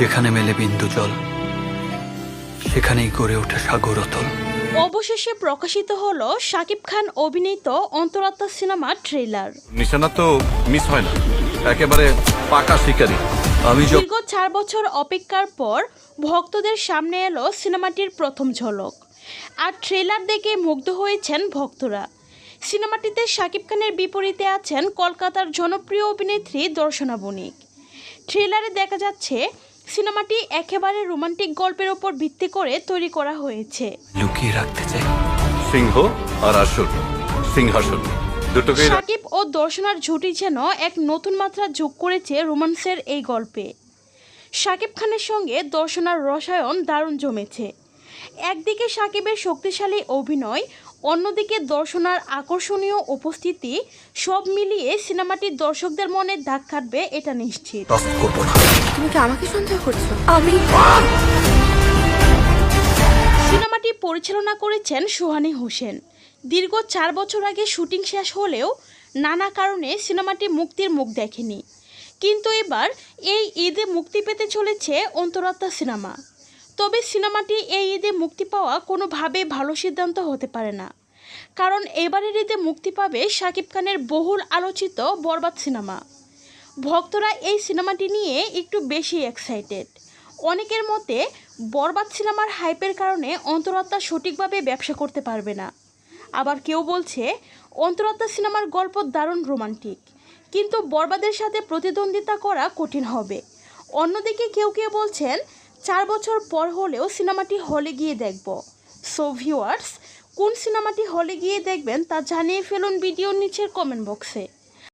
যেখানে মেলে বিন্দু জল সেখানেই গড়ে ওঠে সাগর অতল। অবশেষে প্রকাশিত হলো শাকিব খান অভিনীত অন্তরাত্মা সিনেমার ট্রেলার নিশানা তো মিস হয় না একেবারে পাকা শিকারী। আমি দীর্ঘ চার বছর অপেক্ষার পর ভক্তদের সামনে এলো সিনেমাটির প্রথম ঝলক। আর ট্রেলার দেখে মুগ্ধ হয়েছেন ভক্তরা। সিনেমাটিতে শাকিব খানের বিপরীতে আছেন কলকাতার জনপ্রিয় অভিনেত্রী দর্শনা বণিক। ট্রেলারে দেখা যাচ্ছে সিনেমাটি একেবারে রোমান্টিক গল্পের ওপর ভিত্তি করে তৈরি করা হয়েছে। লুকিয়ে রাখতে চাই। সিংহ আর আসুর সিংহাসন দুটোকেই সাকিব ও দর্শনার জুটি যেন এক নতুন মাত্রা যোগ করেছে রোমান্সের এই গল্পে। সাকিব খানের সঙ্গে দর্শনার রসায়ন দারুণ জমেছে। একদিকে সাকিবের শক্তিশালী অভিনয় অন্যদিকে দর্শনার আকর্ষণীয় উপস্থিতি সব মিলিয়ে সিনেমাটি দর্শকদের মনে দাগ কাটবে এটা নিশ্চিত। তুমি কি আমাকে সন্দেহ করছ? আমি সিনেমাটি পরিচালনা করেছেন সোহানি হোসেন। দীর্ঘ চার বছর আগে শুটিং শেষ হলেও নানা কারণে সিনেমাটি মুক্তির মুখ দেখেনি। কিন্তু এবার এই ঈদে মুক্তি পেতে চলেছে অন্তরাত্মা সিনেমা। তবে সিনেমাটি এই ঈদে মুক্তি পাওয়া কোনোভাবে ভালো সিদ্ধান্ত হতে পারে না। কারণ এবারের ঈদে মুক্তি পাবে শাকিব খানের বহুল আলোচিত বরবাদ সিনেমা। ভক্তরা এই সিনেমাটি নিয়ে একটু বেশি এক্সাইটেড অনেকের মতে, বরবাদ সিনেমার হাইপের কারণে অন্তরাত্মা সঠিকভাবে ব্যবসা করতে পারবে না। আবার কেউ বলছে, অন্তরাত্মা সিনেমার গল্প দারুণ রোমান্টিক, কিন্তু বরবাদের সাথে প্রতিদ্বন্দ্বিতা করা কঠিন হবে। অন্যদিকে কেউ কেউ বলছেন চার বছর পর হলেও সিনেমাটি হলে গিয়ে দেখব। সো ভিউয়ার্স কোন সিনেমাটি হলে গিয়ে দেখবেন তা জানিয়ে ফেলুন ভিডিওর নিচের কমেন্ট বক্সে